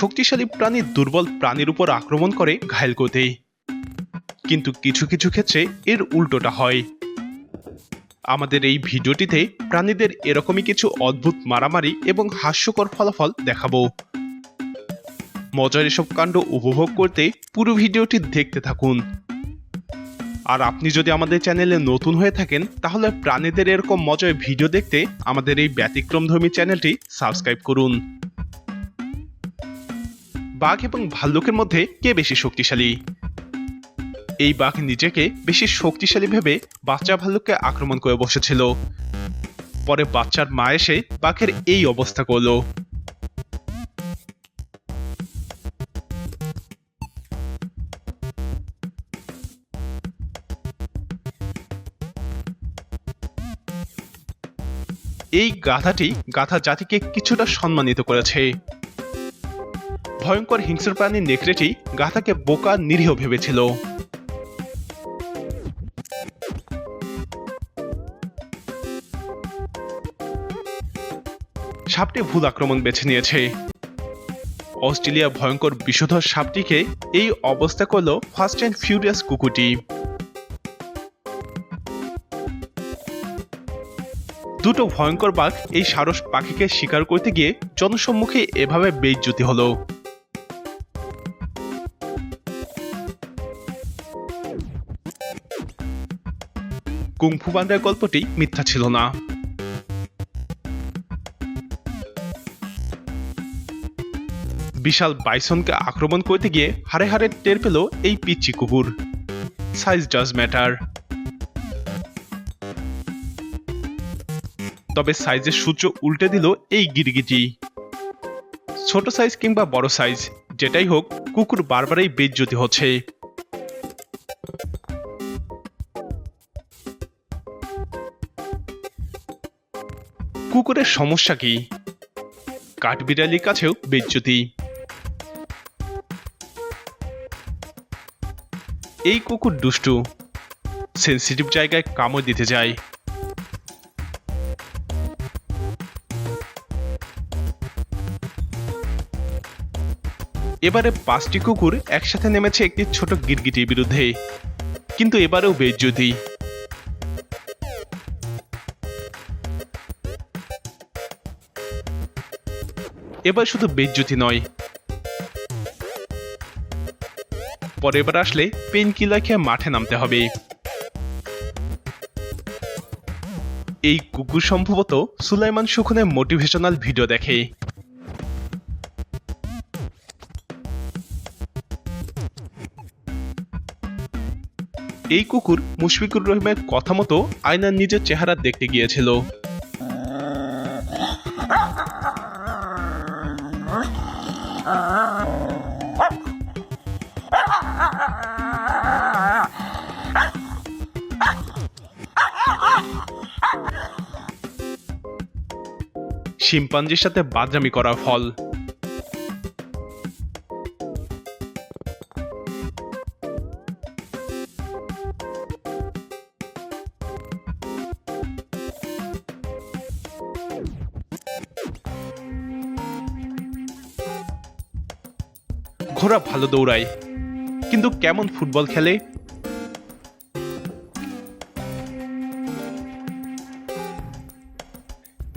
শক্তিশালী প্রাণী দুর্বল প্রাণীর উপর আক্রমণ করে ঘায়েল করতে কিন্তু কিছু কিছু ক্ষেত্রে এর উল্টোটা হয়। আমাদের এই ভিডিওটিতে প্রাণীদের এরকমই কিছু অদ্ভুত মারামারি এবং হাস্যকর ফলাফল দেখাবো। মজার এসব কাণ্ড উপভোগ করতে পুরো ভিডিওটি দেখতে থাকুন। আর আপনি যদি আমাদের চ্যানেলে নতুন হয়ে থাকেন, তাহলে প্রাণীদের এরকম মজার ভিডিও দেখতে আমাদের এই ব্যতিক্রমধর্মী চ্যানেলটি সাবস্ক্রাইব করুন। বাঘ এবং ভাল্লুকের মধ্যে কে বেশি শক্তিশালী? এই বাঘ নিজেকে বেশি শক্তিশালী ভেবে বাচ্চা ভাল্লুককে আক্রমণ করে বসেছিল। পরে বাচ্চার মা এসে বাঘের এই অবস্থা করল। এই গাধাটি গাধা জাতিকে কিছুটা সম্মানিত করেছে। ভয়ঙ্কর হিংস্র প্রাণী নেকড়েটি গাথাকে বোকা, নিরীহ ভেবেছিল। সাপটি ভুল আক্রমণ বেছে নিয়েছে। অস্ট্রেলিয়া ভয়ঙ্কর বিষধর সাপটিকে এই অবস্থা করল ফার্স্ট অ্যান্ড ফিউরিয়াস কুকুটি দুটো ভয়ঙ্কর বাঘ এই সারস পাখিকে শিকার করতে গিয়ে জনসম্মুখে এভাবে বেইজ্জতি হলো। কুংফু বান্দার গল্পটি মিথ্যা ছিল না। বিশাল বাইসনকে আক্রমণ করতে গিয়ে হারে হারে টের পেল এই পিচ্চি কুকুর। সাইজ ডাজ ম্যাটার তবে সাইজের সূত্র উল্টে দিল এই গিরগিটি ছোট সাইজ কিংবা বড় সাইজ, যেটাই হোক, কুকুর বারবারই বেজ্জতি হচ্ছে। কুকুরের সমস্যা কি? কাঠবিড়ালির কাছেও বেজ্জতি। এই কুকুর দুষ্টু। সেন্সিটিভ জায়গায় কামড় দিতে যায় এবারে পাঁচটি কুকুর একসাথে নেমেছে একটি ছোট গিরগিটির বিরুদ্ধে। কিন্তু এবারেও বেজ্জতি। এবার শুধু বেজ্জতি নয়। পরের বার আসলে পেন কিলার খেয়ে মাঠে নামতে হবে। এই কুকুর সম্ভবত সুলাইমান সুখনের মোটিভেশনাল ভিডিও দেখে। এই কুকুর মুশফিকুর রহিমের কথা মতো আয়নার নিজের চেহারা দেখতে গিয়েছিল। শিম্পাঞ্জির সাথে বাদরামি করার ফল। ঘোড়া ভালো দৌড়ায় কিন্তু কেমন ফুটবল খেলে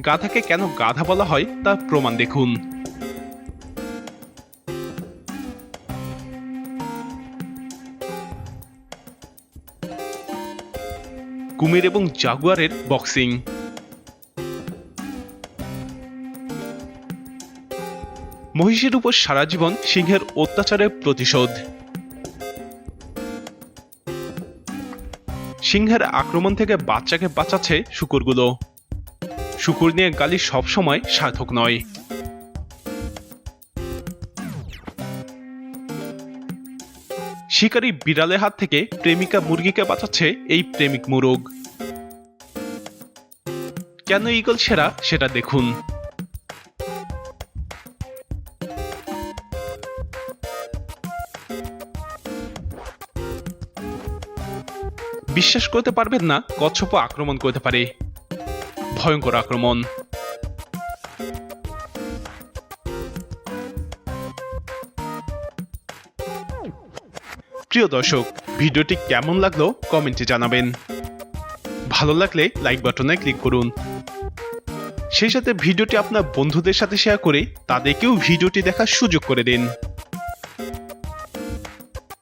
গাধাকে কেন গাধা বলা হয় তার প্রমাণ দেখুন। কুমির এবং জাগুয়ারের বক্সিং। মহিষের উপর সারা জীবন সিংহের অত্যাচারের প্রতিশোধ। সিংহের আক্রমণ থেকে বাচ্চাকে বাঁচাচ্ছে শুকুরগুলো। শুকুর নিয়ে গালি সবসময় সার্থক নয়। শিকারী বিড়ালের হাত থেকে প্রেমিকা মুরগিকে বাঁচাচ্ছে এই প্রেমিক মুরগ। কেন ইগল সেরা সেটা দেখুন। বিশ্বাস করতে পারবেন না, কচ্ছপ আক্রমণ করতে পারে। ভয়ঙ্কর আক্রমণ। প্রিয় দর্শক, ভিডিওটি কেমন লাগল কমেন্টে জানাবেন। ভালো লাগলে লাইক বাটনে ক্লিক করুন। সেই সাথে ভিডিওটি আপনার বন্ধুদের সাথে শেয়ার করে তাদেরকেও ভিডিওটি দেখার সুযোগ করে দিন।